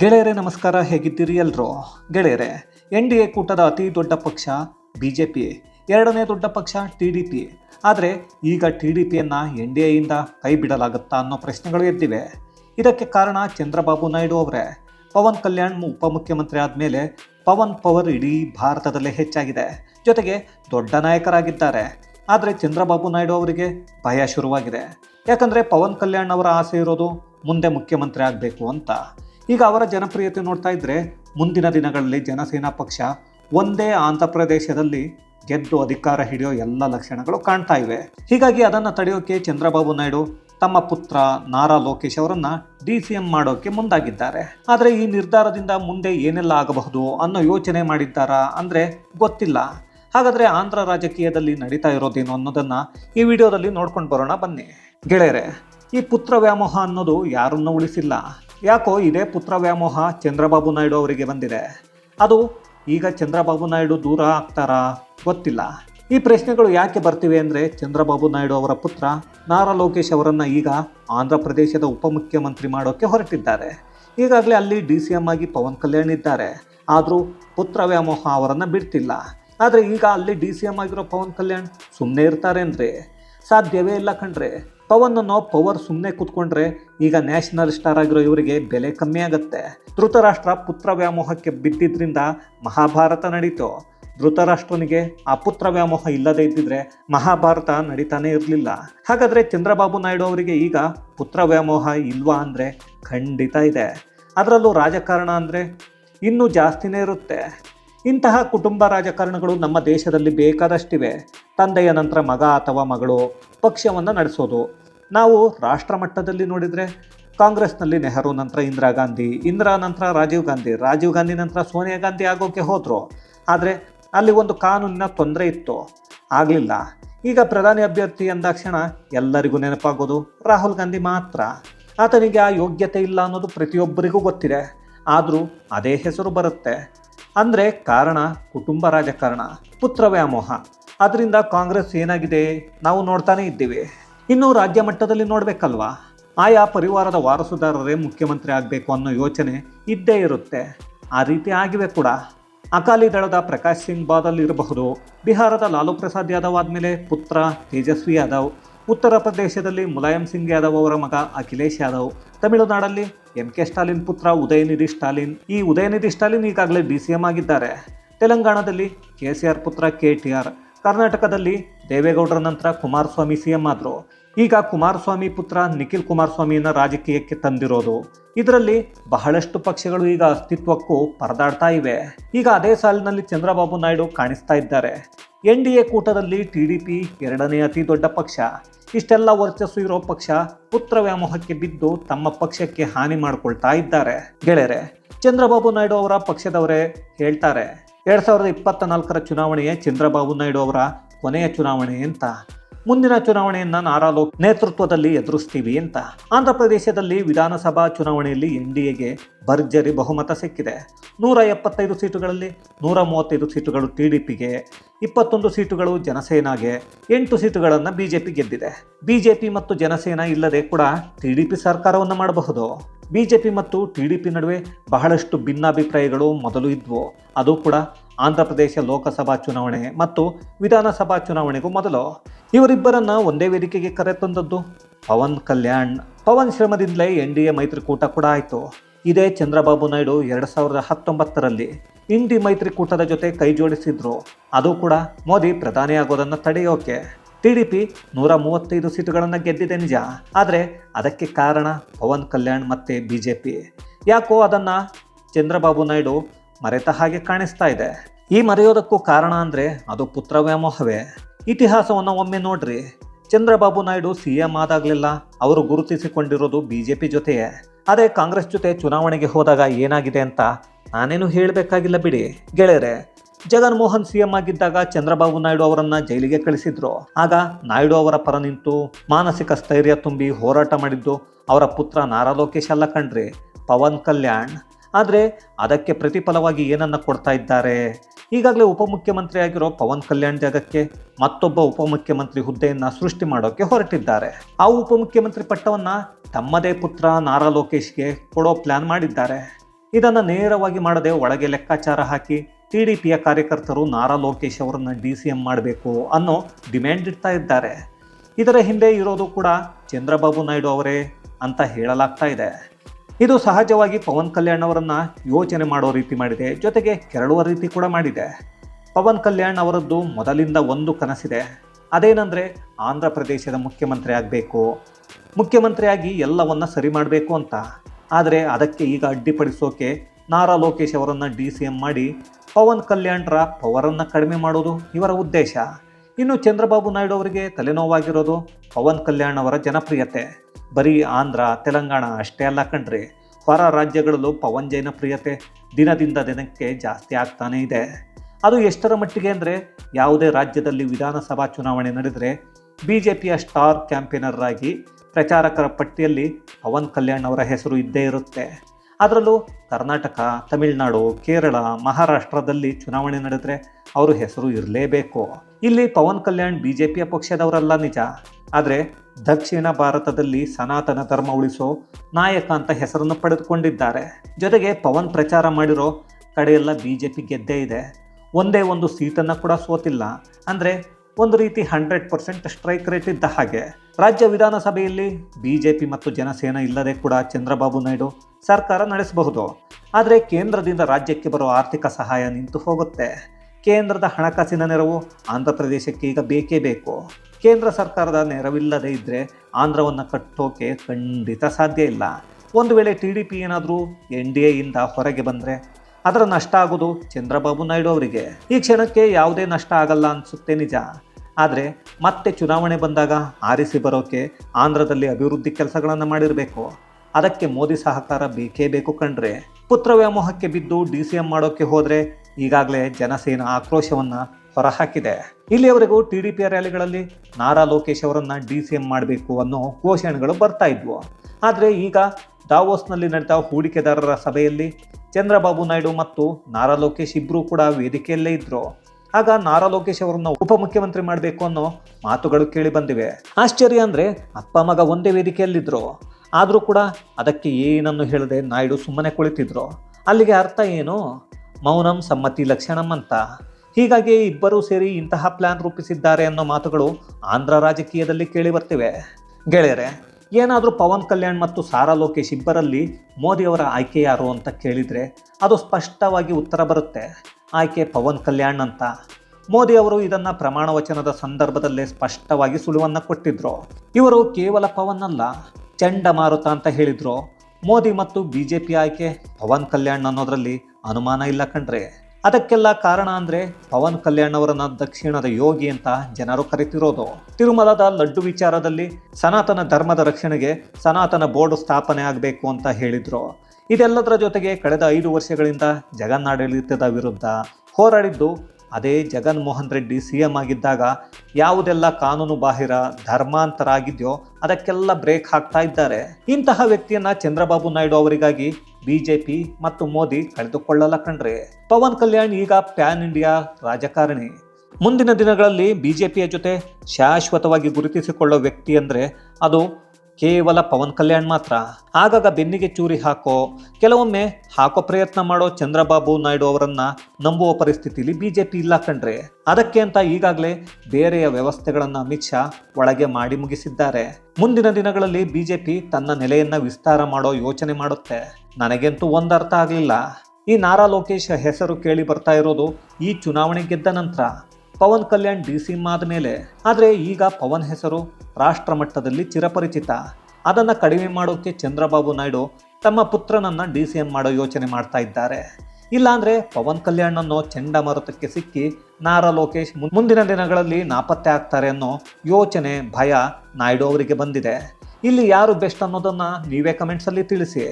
ಗೆಳೆಯರೇ, ನಮಸ್ಕಾರ. ಹೇಗಿದ್ದೀರಿ ಎಲ್ರು? ಗೆಳೆಯರೆ, ಎನ್ ಡಿ ಎ ಕೂಟದ ಅತಿ ದೊಡ್ಡ ಪಕ್ಷ ಬಿ ಜೆ ಪಿ ಎರಡನೇ ದೊಡ್ಡ ಪಕ್ಷ ಟಿ ಡಿ ಪಿ ಆದರೆ ಈಗ ಟಿ ಡಿ ಪಿಯನ್ನು ಎನ್ ಡಿ ಎಯಿಂದ ಕೈ ಬಿಡಲಾಗುತ್ತಾ ಅನ್ನೋ ಪ್ರಶ್ನೆಗಳು ಎದ್ದಿವೆ. ಇದಕ್ಕೆ ಕಾರಣ ಚಂದ್ರಬಾಬು ನಾಯ್ಡು ಅವರೇ. ಪವನ್ ಕಲ್ಯಾಣ್ ಉಪಮುಖ್ಯಮಂತ್ರಿ ಆದಮೇಲೆ ಪವನ್ ಪವರ್ ಇಡೀ ಭಾರತದಲ್ಲೇ ಹೆಚ್ಚಾಗಿದೆ. ಜೊತೆಗೆ ದೊಡ್ಡ ನಾಯಕರಾಗಿದ್ದಾರೆ. ಆದರೆ ಚಂದ್ರಬಾಬು ನಾಯ್ಡು ಅವರಿಗೆ ಭಯ ಶುರುವಾಗಿದೆ. ಯಾಕಂದರೆ ಪವನ್ ಕಲ್ಯಾಣ್ ಅವರ ಆಸೆ ಇರೋದು ಮುಂದೆ ಮುಖ್ಯಮಂತ್ರಿ ಆಗಬೇಕು ಅಂತ. ಈಗ ಅವರ ಜನಪ್ರಿಯತೆ ನೋಡ್ತಾ ಇದ್ರೆ ಮುಂದಿನ ದಿನಗಳಲ್ಲಿ ಜನಸೇನಾ ಪಕ್ಷ ಒಂದೇ ಆಂಧ್ರ ಪ್ರದೇಶದಲ್ಲಿ ಗೆದ್ದು ಅಧಿಕಾರ ಹಿಡಿಯೋ ಎಲ್ಲ ಲಕ್ಷಣಗಳು ಕಾಣ್ತಾ ಇವೆ. ಹೀಗಾಗಿ ಅದನ್ನು ತಡೆಯೋಕೆ ಚಂದ್ರಬಾಬು ನಾಯ್ಡು ತಮ್ಮ ಪುತ್ರ ನಾರಾ ಲೋಕೇಶ್ ಅವರನ್ನ ಡಿ ಸಿ ಎಂ ಮಾಡೋಕೆ ಮುಂದಾಗಿದ್ದಾರೆ. ಆದರೆ ಈ ನಿರ್ಧಾರದಿಂದ ಮುಂದೆ ಏನೆಲ್ಲ ಆಗಬಹುದು ಅನ್ನೋ ಯೋಚನೆ ಮಾಡಿದ್ದಾರಾ ಅಂದರೆ ಗೊತ್ತಿಲ್ಲ. ಹಾಗಾದರೆ ಆಂಧ್ರ ರಾಜಕೀಯದಲ್ಲಿ ನಡೀತಾ ಇರೋದೇನು ಅನ್ನೋದನ್ನ ಈ ವಿಡಿಯೋದಲ್ಲಿ ನೋಡ್ಕೊಂಡು ಬರೋಣ ಬನ್ನಿ. ಗೆಳೆಯರೆ, ಈ ಪುತ್ರ ವ್ಯಾಮೋಹ ಅನ್ನೋದು ಯಾರನ್ನೂ ಉಳಿಸಿಲ್ಲ. ಯಾಕೋ ಇದೇ ಪುತ್ರ ವ್ಯಾಮೋಹ ಚಂದ್ರಬಾಬು ನಾಯ್ಡು ಅವರಿಗೆ ಬಂದಿದೆ. ಅದು ಈಗ ಚಂದ್ರಬಾಬು ನಾಯ್ಡು ದೂರ ಆಗ್ತಾರಾ ಗೊತ್ತಿಲ್ಲ. ಈ ಪ್ರಶ್ನೆಗಳು ಯಾಕೆ ಬರ್ತಿವೆ ಅಂದರೆ ಚಂದ್ರಬಾಬು ನಾಯ್ಡು ಅವರ ಪುತ್ರ ನಾರಾ ಲೋಕೇಶ್ ಅವರನ್ನು ಈಗ ಆಂಧ್ರ ಪ್ರದೇಶದ ಉಪಮುಖ್ಯಮಂತ್ರಿ ಮಾಡೋಕ್ಕೆ ಹೊರಟಿದ್ದಾರೆ. ಈಗಾಗಲೇ ಅಲ್ಲಿ ಡಿ ಸಿ ಎಂ ಆಗಿ ಪವನ್ ಕಲ್ಯಾಣ್ ಇದ್ದಾರೆ. ಆದರೂ ಪುತ್ರ ವ್ಯಾಮೋಹ ಅವರನ್ನು ಬಿಡ್ತಿಲ್ಲ. ಆದರೆ ಈಗ ಅಲ್ಲಿ ಡಿ ಸಿ ಎಂ ಆಗಿರೋ ಪವನ್ ಕಲ್ಯಾಣ್ ಸುಮ್ಮನೆ ಇರ್ತಾರೆ ಅಂದರೆ ಸಾಧ್ಯವೇ ಇಲ್ಲ ಕಣ್ರೆ. ಪವನ್ ಅನ್ನೋ ಪವರ್ ಸುಮ್ಮನೆ ಕೂತ್ಕೊಂಡ್ರೆ ಈಗ ನ್ಯಾಷನಲ್ ಸ್ಟಾರ್ ಆಗಿರೋ ಇವರಿಗೆ ಬೆಲೆ ಕಮ್ಮಿ ಆಗುತ್ತೆ. ಧೃತರಾಷ್ಟ್ರ ಪುತ್ರ ವ್ಯಾಮೋಹಕ್ಕೆ ಬಿದ್ದಿದ್ರಿಂದ ಮಹಾಭಾರತ ನಡೀತು. ಧೃತರಾಷ್ಟ್ರನಿಗೆ ಆ ಪುತ್ರ ವ್ಯಾಮೋಹ ಇಲ್ಲದೇ ಇದ್ದಿದ್ರೆ ಮಹಾಭಾರತ ನಡೀತಾನೆ ಇರಲಿಲ್ಲ. ಹಾಗಾದರೆ ಚಂದ್ರಬಾಬು ನಾಯ್ಡು ಅವರಿಗೆ ಈಗ ಪುತ್ರ ವ್ಯಾಮೋಹ ಇಲ್ವಾ ಅಂದರೆ ಖಂಡಿತ ಇದೆ. ಅದರಲ್ಲೂ ರಾಜಕಾರಣ ಅಂದರೆ ಇನ್ನೂ ಜಾಸ್ತಿನೇ ಇರುತ್ತೆ. ಇಂತಹ ಕುಟುಂಬ ರಾಜಕಾರಣಗಳು ನಮ್ಮ ದೇಶದಲ್ಲಿ ಬೇಕಾದಷ್ಟಿವೆ. ತಂದೆಯ ನಂತರ ಮಗ ಅಥವಾ ಮಗಳು ಪಕ್ಷವನ್ನು ನಡೆಸೋದು. ನಾವು ರಾಷ್ಟ್ರ ಮಟ್ಟದಲ್ಲಿ ನೋಡಿದರೆ ಕಾಂಗ್ರೆಸ್ನಲ್ಲಿ ನೆಹರು ನಂತರ ಇಂದಿರಾ ಗಾಂಧಿ, ಇಂದಿರಾ ನಂತರ ರಾಜೀವ್ ಗಾಂಧಿ ರಾಜೀವ್ ಗಾಂಧಿ ನಂತರ ಸೋನಿಯಾ ಗಾಂಧಿ ಆಗೋಕ್ಕೆ ಹೋದರು. ಆದರೆ ಅಲ್ಲಿ ಒಂದು ಕಾನೂನಿನ ತೊಂದರೆ ಇತ್ತು. ಆಗಲಿಲ್ಲ. ಈಗ ಪ್ರಧಾನಿ ಅಭ್ಯರ್ಥಿ ಅಂದಾಕ್ಷಣ ಎಲ್ಲರಿಗೂ ನೆನಪಾಗೋದು ರಾಹುಲ್ ಗಾಂಧಿ ಮಾತ್ರ. ಆತನಿಗೆ ಆ ಯೋಗ್ಯತೆ ಇಲ್ಲ ಅನ್ನೋದು ಪ್ರತಿಯೊಬ್ಬರಿಗೂ ಗೊತ್ತಿದೆ. ಆದರೂ ಅದೇ ಹೆಸರು ಬರುತ್ತೆ. ಅಂದರೆ ಕಾರಣ ಕುಟುಂಬ ರಾಜಕಾರಣ, ಪುತ್ರ ವ್ಯಾಮೋಹ. ಅದರಿಂದ ಕಾಂಗ್ರೆಸ್ ಏನಾಗಿದೆ? ನಾವು ನೋಡ್ತಾನೆ ಇದ್ದೀವಿ. ಇನ್ನು ರಾಜ್ಯ ಮಟ್ಟದಲ್ಲಿ ನೋಡಬೇಕಲ್ವಾ? ಆಯಾ ಪರಿವಾರದ ವಾರಸುದಾರರೇ ಮುಖ್ಯಮಂತ್ರಿ ಆಗಬೇಕು ಅನ್ನೋ ಯೋಚನೆ ಇದ್ದೇ ಇರುತ್ತೆ. ಆ ರೀತಿ ಆಗಿವೆ ಕೂಡ. ಅಕಾಲಿ ದಳದ ಪ್ರಕಾಶ್ ಸಿಂಗ್ ಬಾದಲ್ ಇರಬಹುದು. ಬಿಹಾರದ ಲಾಲು ಪ್ರಸಾದ್ ಯಾದವ್ ಆದಮೇಲೆ ಪುತ್ರ ತೇಜಸ್ವಿ ಯಾದವ್. ಉತ್ತರ ಪ್ರದೇಶದಲ್ಲಿ ಮುಲಾಯಂ ಸಿಂಗ್ ಯಾದವ್ ಅವರ ಮಗ ಅಖಿಲೇಶ್ ಯಾದವ್. ತಮಿಳುನಾಡಲ್ಲಿ ಎಂ ಕೆ ಸ್ಟಾಲಿನ್ ಪುತ್ರ ಉದಯನಿಧಿ ಸ್ಟಾಲಿನ್. ಈ ಉದಯನಿಧಿ ಸ್ಟಾಲಿನ್ ಈಗಾಗಲೇ ಡಿ ಸಿ ಎಂ ಆಗಿದ್ದಾರೆ. ತೆಲಂಗಾಣದಲ್ಲಿ ಕೆ ಸಿ ಆರ್ ಪುತ್ರ ಕೆ ಟಿ ಆರ್. ಕರ್ನಾಟಕದಲ್ಲಿ ದೇವೇಗೌಡರ ನಂತರ ಕುಮಾರಸ್ವಾಮಿ ಸಿ ಎಂ ಆದರು. ಈಗ ಕುಮಾರಸ್ವಾಮಿ ಪುತ್ರ ನಿಖಿಲ್ ಕುಮಾರಸ್ವಾಮಿಯನ್ನು ರಾಜಕೀಯಕ್ಕೆ ತಂದಿರೋದು. ಇದರಲ್ಲಿ ಬಹಳಷ್ಟು ಪಕ್ಷಗಳು ಈಗ ಅಸ್ತಿತ್ವಕ್ಕೂ ಪರದಾಡ್ತಾ ಇವೆ. ಈಗ ಅದೇ ಸಾಲಿನಲ್ಲಿ ಚಂದ್ರಬಾಬು ನಾಯ್ಡು ಕಾಣಿಸ್ತಾ ಇದ್ದಾರೆ. ಎನ್ ಡಿ ಎ ಕೂಟದಲ್ಲಿ ಟಿ ಡಿ ಪಿ ಎರಡನೇ ಅತಿ ದೊಡ್ಡ ಪಕ್ಷ. ಇಷ್ಟೆಲ್ಲ ವರ್ಚಸ್ಸು ಇರೋ ಪಕ್ಷ ಪುತ್ರ ವ್ಯಾಮೋಹಕ್ಕೆ ಬಿದ್ದು ತಮ್ಮ ಪಕ್ಷಕ್ಕೆ ಹಾನಿ ಮಾಡಿಕೊಳ್ತಾ ಇದ್ದಾರೆ. ಗೆಳೆಯರೆ, ಚಂದ್ರಬಾಬು ನಾಯ್ಡು ಅವರ ಪಕ್ಷದವರೇ ಹೇಳ್ತಾರೆ ಎರಡ್ ಸಾವಿರದ ಇಪ್ಪತ್ತ ನಾಲ್ಕರ ಚುನಾವಣೆಯೇ ಚಂದ್ರಬಾಬು ನಾಯ್ಡು ಅವರ ಕೊನೆಯ ಚುನಾವಣೆ ಅಂತ. ಮುಂದಿನ ಚುನಾವಣೆಯನ್ನ ನಾರಾ ಲೋಕ್ ನೇತೃತ್ವದಲ್ಲಿ ಎದುರಿಸ್ತೀವಿ ಅಂತ. ಆಂಧ್ರ ಪ್ರದೇಶದಲ್ಲಿ ವಿಧಾನಸಭಾ ಚುನಾವಣೆಯಲ್ಲಿ ಎನ್ ಡಿ ಎಗೆ ಭರ್ಜರಿ ಬಹುಮತ ಸಿಕ್ಕಿದೆ. ನೂರ ಎಪ್ಪತ್ತೈದು ಸೀಟುಗಳಲ್ಲಿ ನೂರ ಮೂವತ್ತೈದು ಸೀಟುಗಳು ಟಿ ಡಿ ಪಿಗೆ, ಇಪ್ಪತ್ತೊಂದು ಸೀಟುಗಳು ಜನಸೇನಾಗೆ, ಎಂಟು ಸೀಟುಗಳನ್ನು ಬಿ ಜೆ ಪಿ ಗೆದ್ದಿದೆ. ಬಿ ಜೆ ಪಿ ಮತ್ತು ಜನಸೇನಾ ಇಲ್ಲದೆ ಕೂಡ ಟಿ ಡಿ ಪಿ ಸರ್ಕಾರವನ್ನು ಮಾಡಬಹುದು. ಬಿಜೆಪಿ ಮತ್ತು ಟಿ ಡಿ ಪಿ ನಡುವೆ ಬಹಳಷ್ಟು ಭಿನ್ನಾಭಿಪ್ರಾಯಗಳು ಮೊದಲು ಇದ್ವು. ಅದು ಕೂಡ ಆಂಧ್ರ ಪ್ರದೇಶ ಲೋಕಸಭಾ ಚುನಾವಣೆ ಮತ್ತು ವಿಧಾನಸಭಾ ಚುನಾವಣೆಗೂ ಮೊದಲು. ಇವರಿಬ್ಬರನ್ನ ಒಂದೇ ವೇದಿಕೆಗೆ ಕರೆತಂದದ್ದು ಪವನ್ ಕಲ್ಯಾಣ್. ಪವನ್ ಶ್ರಮದಿಂದಲೇ ಎನ್ ಡಿ ಎ ಮೈತ್ರಿಕೂಟ ಕೂಡ ಆಯಿತು. ಇದೇ ಚಂದ್ರಬಾಬು ನಾಯ್ಡು ಎರಡು ಸಾವಿರದ ಹತ್ತೊಂಬತ್ತರಲ್ಲಿ ಇಂಡಿ ಮೈತ್ರಿಕೂಟದ ಜೊತೆ ಕೈ ಜೋಡಿಸಿದ್ರು ಅದು ಕೂಡ ಮೋದಿ ಪ್ರಧಾನಿಯಾಗೋದನ್ನು ತಡೆಯೋಕೆ. ಟಿ ಡಿ ಪಿ ನೂರ ಮೂವತ್ತೈದು ಸೀಟುಗಳನ್ನು ಗೆದ್ದಿದೆ ನಿಜ. ಆದರೆ ಅದಕ್ಕೆ ಕಾರಣ ಪವನ್ ಕಲ್ಯಾಣ್ ಮತ್ತು ಬಿ ಜೆ ಪಿ ಯಾಕೋ ಅದನ್ನು ಚಂದ್ರಬಾಬು ನಾಯ್ಡು ಮರೆತ ಹಾಗೆ ಕಾಣಿಸ್ತಾ ಇದೆ. ಈ ಮರೆಯೋದಕ್ಕೂ ಕಾರಣ ಅಂದರೆ ಅದು ಪುತ್ರ ವ್ಯಾಮೋಹವೇ. ಇತಿಹಾಸವನ್ನು ಒಮ್ಮೆ ನೋಡ್ರಿ. ಚಂದ್ರಬಾಬು ನಾಯ್ಡು ಸಿ ಎಂ ಆದಾಗಲಿಲ್ಲ ಅವರು ಗುರುತಿಸಿಕೊಂಡಿರೋದು ಬಿ ಜೆ ಪಿ ಜೊತೆಯೇ. ಅದೇ ಕಾಂಗ್ರೆಸ್ ಜೊತೆ ಚುನಾವಣೆಗೆ ಹೋದಾಗ ಏನಾಗಿದೆ ಅಂತ ನಾನೇನು ಹೇಳಬೇಕಾಗಿಲ್ಲ ಬಿಡಿ. ಗೆಳೆಯರೆ ಜಗನ್ ಮೋಹನ್ ಸಿ ಎಂ ಆಗಿದ್ದಾಗ ಚಂದ್ರಬಾಬು ನಾಯ್ಡು ಅವರನ್ನ ಜೈಲಿಗೆ ಕಳಿಸಿದ್ರು. ಆಗ ನಾಯ್ಡು ಅವರ ಪರ ನಿಂತು ಮಾನಸಿಕ ಸ್ಥೈರ್ಯ ತುಂಬಿ ಹೋರಾಟ ಮಾಡಿದ್ದು ಅವರ ಪುತ್ರ ನಾರಾ ಲೋಕೇಶ್ ಅಲ್ಲ ಕಣ್ರಿ. ಪವನ್ ಕಲ್ಯಾಣ್. ಆದರೆ ಅದಕ್ಕೆ ಪ್ರತಿಫಲವಾಗಿ ಏನನ್ನ ಕೊಡ್ತಾ ಇದ್ದಾರೆ? ಈಗಾಗಲೇ ಉಪಮುಖ್ಯಮಂತ್ರಿ ಆಗಿರೋ ಪವನ್ ಕಲ್ಯಾಣ್ ಜಾಗಕ್ಕೆ ಮತ್ತೊಬ್ಬ ಉಪಮುಖ್ಯಮಂತ್ರಿ ಹುದ್ದೆಯನ್ನು ಸೃಷ್ಟಿ ಮಾಡೋಕೆ ಹೊರಟಿದ್ದಾರೆ. ಆ ಉಪಮುಖ್ಯಮಂತ್ರಿ ಪಟ್ಟವನ್ನ ತಮ್ಮದೇ ಪುತ್ರ ನಾರಾ ಲೋಕೇಶ್ಗೆ ಕೊಡೋ ಪ್ಲಾನ್ ಮಾಡಿದ್ದಾರೆ. ಇದನ್ನು ನೇರವಾಗಿ ಮಾಡದೆ ಒಳಗೆ ಲೆಕ್ಕಾಚಾರ ಹಾಕಿ ಟಿ ಡಿ ಪಿಯ ಕಾರ್ಯಕರ್ತರು ನಾರಾ ಲೋಕೇಶ್ ಅವರನ್ನು ಡಿ ಸಿ ಎಂ ಮಾಡಬೇಕು ಅನ್ನೋ ಡಿಮ್ಯಾಂಡ್ ಇಡ್ತಾ ಇದ್ದಾರೆ. ಇದರ ಹಿಂದೆ ಇರೋದು ಕೂಡ ಚಂದ್ರಬಾಬು ನಾಯ್ಡು ಅವರೇ ಅಂತ ಹೇಳಲಾಗ್ತಾ ಇದೆ. ಇದು ಸಹಜವಾಗಿ ಪವನ್ ಕಲ್ಯಾಣ್ ಅವರನ್ನ ಯೋಚನೆ ಮಾಡೋ ರೀತಿ ಮಾಡಿದೆ, ಜೊತೆಗೆ ಕೆರಳುವ ರೀತಿ ಕೂಡ ಮಾಡಿದೆ. ಪವನ್ ಕಲ್ಯಾಣ್ ಅವರದ್ದು ಮೊದಲಿಂದ ಒಂದು ಕನಸಿದೆ. ಅದೇನಂದ್ರೆ ಆಂಧ್ರ ಪ್ರದೇಶದ ಮುಖ್ಯಮಂತ್ರಿ ಆಗಬೇಕು. ಮುಖ್ಯಮಂತ್ರಿಯಾಗಿ ಎಲ್ಲವನ್ನ ಸರಿ ಮಾಡಬೇಕು ಅಂತ. ಆದರೆ ಅದಕ್ಕೆ ಈಗ ಅಡ್ಡಿಪಡಿಸೋಕೆ ನಾರಾ ಲೋಕೇಶ್ ಅವರನ್ನು ಡಿ ಸಿ ಎಂ ಮಾಡಿ ಪವನ್ ಕಲ್ಯಾಣ್ರ ಪವರನ್ನು ಕಡಿಮೆ ಮಾಡೋದು ಇವರ ಉದ್ದೇಶ. ಇನ್ನು ಚಂದ್ರಬಾಬು ನಾಯ್ಡು ಅವರಿಗೆ ತಲೆನೋವಾಗಿರೋದು ಪವನ್ ಕಲ್ಯಾಣ್ ಅವರ ಜನಪ್ರಿಯತೆ. ಬರೀ ಆಂಧ್ರ, ತೆಲಂಗಾಣ ಅಷ್ಟೇ ಅಲ್ಲ ಕಣ್ರಿ. ಹೊರ ರಾಜ್ಯಗಳಲ್ಲೂ ಪವನ್ ಜನಪ್ರಿಯತೆ ದಿನದಿಂದ ದಿನಕ್ಕೆ ಜಾಸ್ತಿ ಆಗ್ತಾನೇ ಇದೆ. ಅದು ಎಷ್ಟರ ಮಟ್ಟಿಗೆ ಅಂದರೆ ಯಾವುದೇ ರಾಜ್ಯದಲ್ಲಿ ವಿಧಾನಸಭಾ ಚುನಾವಣೆ ನಡೆದರೆ ಬಿ ಜೆ ಪಿಯ ಸ್ಟಾರ್ ಕ್ಯಾಂಪೇನರ್ ಆಗಿ ಪ್ರಚಾರಕರ ಪಟ್ಟಿಯಲ್ಲಿ ಪವನ್ ಕಲ್ಯಾಣ್ ಅವರ ಹೆಸರು ಇದ್ದೇ ಇರುತ್ತೆ. ಅದರಲ್ಲೂ ಕರ್ನಾಟಕ, ತಮಿಳುನಾಡು, ಕೇರಳ, ಮಹಾರಾಷ್ಟ್ರದಲ್ಲಿ ಚುನಾವಣೆ ನಡೆದರೆ ಅವರು ಹೆಸರು ಇರಲೇಬೇಕು. ಇಲ್ಲಿ ಪವನ್ ಕಲ್ಯಾಣ್ ಬಿ ಜೆ ಪಿಯ ಪಕ್ಷದವರಲ್ಲ ನಿಜ. ಆದರೆ ದಕ್ಷಿಣ ಭಾರತದಲ್ಲಿ ಸನಾತನ ಧರ್ಮ ಉಳಿಸೋ ನಾಯಕ ಅಂತ ಹೆಸರನ್ನು ಪಡೆದುಕೊಂಡಿದ್ದಾರೆ. ಜೊತೆಗೆ ಪವನ್ ಪ್ರಚಾರ ಮಾಡಿರೋ ಕಡೆಯೆಲ್ಲ ಬಿ ಜೆ ಪಿ ಗೆದ್ದೇ ಇದೆ. ಒಂದೇ ಒಂದು ಸೀಟನ್ನು ಕೂಡ ಸೋತಿಲ್ಲ. ಅಂದರೆ ಒಂದು ರೀತಿ ಹಂಡ್ರೆಡ್ ಪರ್ಸೆಂಟ್ ಸ್ಟ್ರೈಕ್ ರೇಟ್ ಇದ್ದ ಹಾಗೆ. ರಾಜ್ಯ ವಿಧಾನಸಭೆಯಲ್ಲಿ ಬಿಜೆಪಿ ಮತ್ತು ಜನಸೇನಾ ಇಲ್ಲದೆ ಕೂಡ ಚಂದ್ರಬಾಬು ನಾಯ್ಡು ಸರ್ಕಾರ ನಡೆಸಬಹುದು. ಆದರೆ ಕೇಂದ್ರದಿಂದ ರಾಜ್ಯಕ್ಕೆ ಬರುವ ಆರ್ಥಿಕ ಸಹಾಯ ನಿಂತು ಹೋಗುತ್ತೆ. ಕೇಂದ್ರದ ಹಣಕಾಸಿನ ನೆರವು ಆಂಧ್ರ ಪ್ರದೇಶಕ್ಕೆ ಈಗ ಬೇಕೇ ಬೇಕು. ಕೇಂದ್ರ ಸರ್ಕಾರದ ನೆರವಿಲ್ಲದೆ ಇದ್ದರೆ ಆಂಧ್ರವನ್ನು ಕಟ್ಟೋಕೆ ಖಂಡಿತ ಸಾಧ್ಯ ಇಲ್ಲ. ಒಂದು ವೇಳೆ ಟಿ ಡಿ ಪಿ ಏನಾದರೂ ಎನ್ ಡಿ ಎಯಿಂದ ಹೊರಗೆ ಬಂದರೆ ಅದರ ನಷ್ಟ ಆಗೋದು ಚಂದ್ರಬಾಬು ನಾಯ್ಡು ಅವರಿಗೆ. ಈ ಕ್ಷಣಕ್ಕೆ ಯಾವುದೇ ನಷ್ಟ ಆಗಲ್ಲ ಅನಿಸುತ್ತೆ ನಿಜ. ಆದರೆ ಮತ್ತೆ ಚುನಾವಣೆ ಬಂದಾಗ ಆರಿಸಿ ಬರೋಕೆ ಆಂಧ್ರದಲ್ಲಿ ಅಭಿವೃದ್ಧಿ ಕೆಲಸಗಳನ್ನು ಮಾಡಿರಬೇಕು. ಅದಕ್ಕೆ ಮೋದಿ ಸಹಕಾರ ಬೇಕೇ ಬೇಕು ಕಂಡ್ರೆ ಪುತ್ರ ವ್ಯಾಮೋಹಕ್ಕೆ ಬಿದ್ದು ಡಿ ಸಿ ಎಂ ಮಾಡೋಕೆ ಹೋದರೆ ಈಗಾಗಲೇ ಜನಸೇನ ಆಕ್ರೋಶವನ್ನು ಹೊರಹಾಕಿದೆ. ಇಲ್ಲಿಯವರೆಗೂ ಟಿ ಡಿ ಪಿ ರ್ಯಾಲಿಗಳಲ್ಲಿ ನಾರಾ ಲೋಕೇಶ್ ಅವರನ್ನು ಡಿ ಸಿ ಎಂ ಮಾಡಬೇಕು ಅನ್ನೋ ಘೋಷಣೆಗಳು ಬರ್ತಾ ಇದ್ವು. ಆದರೆ ಈಗ ದಾವೋಸ್ನಲ್ಲಿ ನಡೆದ ಹೂಡಿಕೆದಾರರ ಸಭೆಯಲ್ಲಿ ಚಂದ್ರಬಾಬು ನಾಯ್ಡು ಮತ್ತು ನಾರಾ ಲೋಕೇಶ್ ಇಬ್ಬರೂ ಕೂಡ ವೇದಿಕೆಯಲ್ಲೇ ಇದ್ರು. ಆಗ ನಾರಾ ಲೋಕೇಶ್ ಅವರನ್ನು ಉಪಮುಖ್ಯಮಂತ್ರಿ ಮಾಡಬೇಕು ಅನ್ನೋ ಮಾತುಗಳು ಕೇಳಿ ಬಂದಿವೆ. ಆಶ್ಚರ್ಯ ಅಂದರೆ ಅಪ್ಪ ಮಗ ಒಂದೇ ವೇದಿಕೆಯಲ್ಲಿದ್ದರು ಆದರೂ ಕೂಡ ಅದಕ್ಕೆ ಏನನ್ನು ಹೇಳದೆ ನಾಯ್ಡು ಸುಮ್ಮನೆ ಕುಳಿತಿದ್ರು. ಅಲ್ಲಿಗೆ ಅರ್ಥ ಏನು? ಮೌನಂ ಸಮ್ಮತಿ ಲಕ್ಷಣಂ ಅಂತ. ಹೀಗಾಗಿ ಇಬ್ಬರೂ ಸೇರಿ ಇಂತಹ ಪ್ಲಾನ್ ರೂಪಿಸಿದ್ದಾರೆ ಅನ್ನೋ ಮಾತುಗಳು ಆಂಧ್ರ ರಾಜಕೀಯದಲ್ಲಿ ಕೇಳಿ ಬರ್ತಿವೆ. ಗೆಳೆಯರೆ, ಏನಾದರೂ ಪವನ್ ಕಲ್ಯಾಣ್ ಮತ್ತು ಸಾರಾ ಲೋಕೇಶ್ ಇಬ್ಬರಲ್ಲಿ ಮೋದಿಯವರ ಆಯ್ಕೆ ಯಾರು ಅಂತ ಕೇಳಿದರೆ ಅದು ಸ್ಪಷ್ಟವಾಗಿ ಉತ್ತರ ಬರುತ್ತೆ. ಆಯ್ಕೆ ಪವನ್ ಕಲ್ಯಾಣ್ ಅಂತ. ಮೋದಿಯವರು ಇದನ್ನು ಪ್ರಮಾಣ ವಚನದ ಸಂದರ್ಭದಲ್ಲೇ ಸ್ಪಷ್ಟವಾಗಿ ಸುಳುವನ್ನು ಕೊಟ್ಟಿದ್ರು. ಇವರು ಕೇವಲ ಪವನ್ ಅಲ್ಲ ಚಂಡಮಾರುತ ಅಂತ ಹೇಳಿದ್ರು. ಮೋದಿ ಮತ್ತು ಬಿ ಜೆ ಪಿ ಆಯ್ಕೆ ಪವನ್ ಕಲ್ಯಾಣ್ ಅನ್ನೋದ್ರಲ್ಲಿ ಅನುಮಾನ ಇಲ್ಲ ಕಣ್ರೆ. ಅದಕ್ಕೆಲ್ಲ ಕಾರಣ ಅಂದ್ರೆ ಪವನ್ ಕಲ್ಯಾಣ್ ಅವರನ್ನ ದಕ್ಷಿಣದ ಯೋಗಿ ಅಂತ ಜನರು ಕರಿತಿರೋದು. ತಿರುಮಲದ ಲಡ್ಡು ವಿಚಾರದಲ್ಲಿ ಸನಾತನ ಧರ್ಮದ ರಕ್ಷಣೆಗೆ ಸನಾತನ ಬೋರ್ಡ್ ಸ್ಥಾಪನೆ ಆಗಬೇಕು ಅಂತ ಹೇಳಿದ್ರು. ಇದೆಲ್ಲದರ ಜೊತೆಗೆ ಕಳೆದ ಐದು ವರ್ಷಗಳಿಂದ ಜಗನ್ನಾಡಳಿತದ ವಿರುದ್ಧ ಹೋರಾಡಿದ್ದು ಅದೇ ಜಗನ್ಮೋಹನ್ ರೆಡ್ಡಿ ಸಿ ಎಂ ಆಗಿದ್ದಾಗ ಯಾವುದೆಲ್ಲ ಕಾನೂನು ಬಾಹಿರ ಧರ್ಮಾಂತರ ಆಗಿದೆಯೋ ಅದಕ್ಕೆಲ್ಲ ಬ್ರೇಕ್ ಹಾಕ್ತಾ ಇದ್ದಾರೆ. ಇಂತಹ ವ್ಯಕ್ತಿಯನ್ನ ಚಂದ್ರಬಾಬು ನಾಯ್ಡು ಅವರಿಗಾಗಿ ಬಿಜೆಪಿ ಮತ್ತು ಮೋದಿ ಕಳೆದುಕೊಳ್ಳಲ್ಲ ಕಣ್ರೆ. ಪವನ್ ಕಲ್ಯಾಣ್ ಈಗ ಪ್ಯಾನ್ ಇಂಡಿಯಾ ರಾಜಕಾರಣಿ. ಮುಂದಿನ ದಿನಗಳಲ್ಲಿ ಬಿಜೆಪಿಯ ಜೊತೆ ಶಾಶ್ವತವಾಗಿ ಗುರುತಿಸಿಕೊಳ್ಳೋ ವ್ಯಕ್ತಿ ಅಂದರೆ ಅದು ಕೇವಲ ಪವನ್ ಕಲ್ಯಾಣ್ ಮಾತ್ರ. ಆಗಾಗ ಬೆನ್ನಿಗೆ ಚೂರಿ ಹಾಕೋ, ಕೆಲವೊಮ್ಮೆ ಹಾಕೋ ಪ್ರಯತ್ನ ಮಾಡೋ ಚಂದ್ರಬಾಬು ನಾಯ್ಡು ಅವರನ್ನ ನಂಬುವ ಪರಿಸ್ಥಿತಿಲಿ ಬಿಜೆಪಿ ಇಲ್ಲ ಕಂಡ್ರೆ ಅದಕ್ಕೆ ಅಂತ ಈಗಾಗಲೇ ಬೇರೆಯ ವ್ಯವಸ್ಥೆಗಳನ್ನು ಅಮಿತ್ ಶಾ ಒಳಗೆ ಮಾಡಿ ಮುಗಿಸಿದ್ದಾರೆ. ಮುಂದಿನ ದಿನಗಳಲ್ಲಿ ಬಿಜೆಪಿ ತನ್ನ ನೆಲೆಯನ್ನ ವಿಸ್ತಾರ ಮಾಡೋ ಯೋಚನೆ ಮಾಡುತ್ತೆ. ನನಗಂತೂ ಒಂದರ್ಥ ಆಗಲಿಲ್ಲ. ಈ ನಾರಾ ಲೋಕೇಶ್ ಹೆಸರು ಕೇಳಿ ಬರ್ತಾ ಇರೋದು ಈ ಚುನಾವಣೆ ಗೆದ್ದ ನಂತರ. ಪವನ್ ಕಲ್ಯಾಣ್ ಡಿ ಸಿ ಆದ ಮೇಲೆ, ಆದರೆ ಈಗ ಪವನ್ ಹೆಸರು ರಾಷ್ಟ್ರ ಮಟ್ಟದಲ್ಲಿ ಚಿರಪರಿಚಿತ. ಅದನ್ನು ಕಡಿಮೆ ಮಾಡೋಕ್ಕೆ ಚಂದ್ರಬಾಬು ನಾಯ್ಡು ತಮ್ಮ ಪುತ್ರನನ್ನು ಡಿ ಸಿ ಎಂ ಮಾಡೋ ಯೋಚನೆ ಮಾಡ್ತಾ ಇದ್ದಾರೆ. ಇಲ್ಲಾಂದರೆ ಪವನ್ ಕಲ್ಯಾಣ್ ಅನ್ನೋ ಚಂಡಮಾರುತಕ್ಕೆ ಸಿಕ್ಕಿ ನಾರಾ ಲೋಕೇಶ್ ಮುಂದಿನ ದಿನಗಳಲ್ಲಿ ನಾಪತ್ತೆ ಆಗ್ತಾರೆ ಅನ್ನೋ ಯೋಚನೆ, ಭಯ ನಾಯ್ಡು ಅವರಿಗೆ ಬಂದಿದೆ. ಇಲ್ಲಿ ಯಾರು ಬೆಸ್ಟ್ ಅನ್ನೋದನ್ನು ನೀವೇ ಕಮೆಂಟ್ಸಲ್ಲಿ ತಿಳಿಸಿ.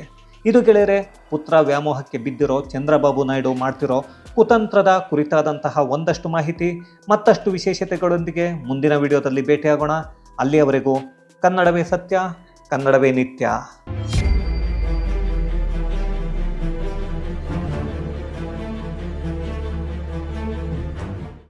ಇದು ಗೆಳೆಯರೆ, ಪುತ್ರ ವ್ಯಾಮೋಹಕ್ಕೆ ಬಿದ್ದಿರೋ, ಚಂದ್ರಬಾಬು ನಾಯ್ಡು ಮಾಡ್ತಿರೋ, ಕುತಂತ್ರದ ಕುರಿತಾದಂತಹ ಒಂದಷ್ಟು ಮಾಹಿತಿ, ಮತ್ತಷ್ಟು ವಿಶೇಷತೆಗಳೊಂದಿಗೆ ಮುಂದಿನ ವಿಡಿಯೋದಲ್ಲಿ ಭೇಟಿಯಾಗೋಣ. ಅಲ್ಲಿಯವರೆಗೂ ಕನ್ನಡವೇ ಸತ್ಯ, ಕನ್ನಡವೇ ನಿತ್ಯ.